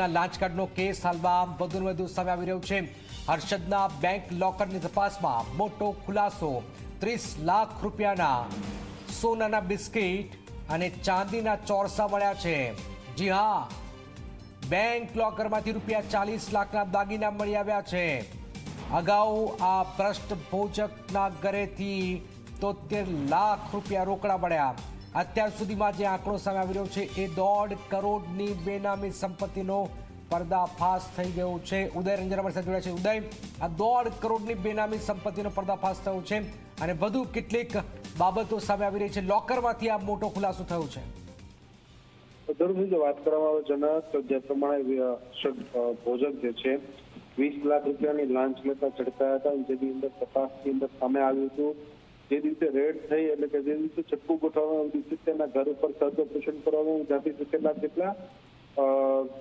લાખના લાંચ કાર્ડનો કેસ હાલમાં વધુને વધુ સામે આવી રહ્યો છે. હર્ષદના બેંક લોકરની તપાસમાં મોટો ખુલાસો. ત્રીસ લાખ રૂપિયાના સોનાના બિસ્કિટ અને ચાંદીના ચોરસા મળ્યા છે. જી હા બેંક લોકરમાંથી રૂપિયા ચાલીસ લાખના દાગીના મળી આવ્યા છે. અગાઉ આ ભ્રષ્ટભોજકના ઘરેથી તોતેર લાખ રૂપિયા રોકડા મળ્યા અત્યાર સુધીમાં જે આંકડો સામે આવી રહ્યો છે, એ દોઢ કરોડની બેનામી સંપત્તિનો પર્દાફાશ થઈ ગયો છે. ઉદય રંજન સાથે જોડાયા છે. ઉદય, આ દોઢ કરોડની બેનામી સંપત્તિનો પર્દાફાશ થયો છે અને વધુ કેટલીક બાબતો સામે આવી રહી છે. લોકરમાંથી આ મોટો ખુલાસો થયો છે. ધર્મની જો વાત કરવામાં આવે જનક, તો જે પ્રમાણે ભોજક જે છે, વીસ લાખ રૂપિયાની લાંચ લેતા ચડતા હતા. જેની અંદર તપાસની અંદર સામે આવ્યું હતું. જે દિવસે રેડ થઈ એટલે કે જે દિવસે છટકું ગોઠવવાનું દિવસે તેના ઘર ઉપર સર્વપોષણ કરવામાં આવ્યું. જ્યાંથી સિત્તેર લાખ જેટલા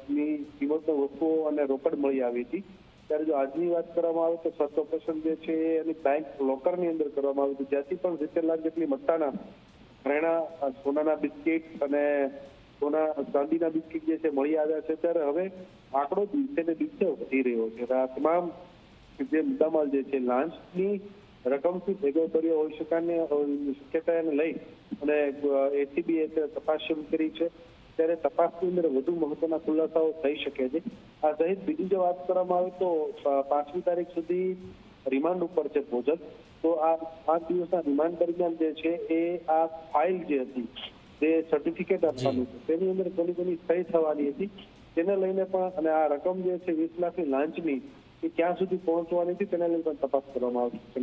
ની કિંમતનો વસ્તુઓ અને રોકડ મળી આવી હતી. ત્યારે જો આજની વાત કરવામાં આવે તો સર્ચ ઓપરેશન જે છે એની બેંક લોકરની અંદર કરવામાં આવ્યું હતું. જ્યાંથી પણ સિત્તેર લાખ જેટલી મત્તાના ઘરેણા સોનાના બિસ્કિટ અને સોના, ચાંદીના બિસ્કિટ જે છે મળી આવ્યા છે. ત્યારે હવે આંકડો દિવસે ને દિવસે વધી રહ્યો છે. આ તમામ જે મુદ્દામાલ જે છે લાંચની રકમથી ભેગો કર્યો હોઈ શકાને શક્યતાને લઈ. અને એસીબી તપાસ શરૂ કરી છે. ત્યારે તપાસની અંદર વધુ મહત્વના ખુલાસાઓ થઈ શકે છે. આ સહિત બીજી જો વાત કરવામાં આવે તો પાંચમી તારીખ સુધી રિમાન્ડ ઉપર છે ભોજન. તો આ પાંચ દિવસના રિમાન્ડ દરમિયાન જે છે એ આ ફાઇલ જે હતી જે સર્ટિફિકેટ આપવાનું છે તેની અંદર ઘણી ઘણી સહી થવાની હતી. તેને લઈને પણ અને આ રકમ જે છે વીસ લાખની લાંચની એ ક્યાં સુધી પહોંચવાની હતી તેના લઈને પણ તપાસ કરવામાં આવશે.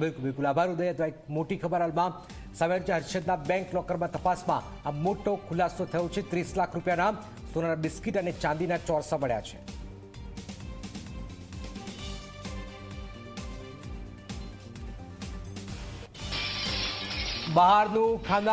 બિલકુલ બિલકુલ. આભાર, ઉદય. મોટી ખબર હાલમાં સામે હર્ષદના બેંક લોકરમાં તપાસમાં આ મોટો ખુલાસો થયો છે. ત્રીસ લાખ રૂપિયાના સોનાના બિસ્કિટ અને ચાંદીના ચોરસા મળ્યા છે. બહારનું ખાના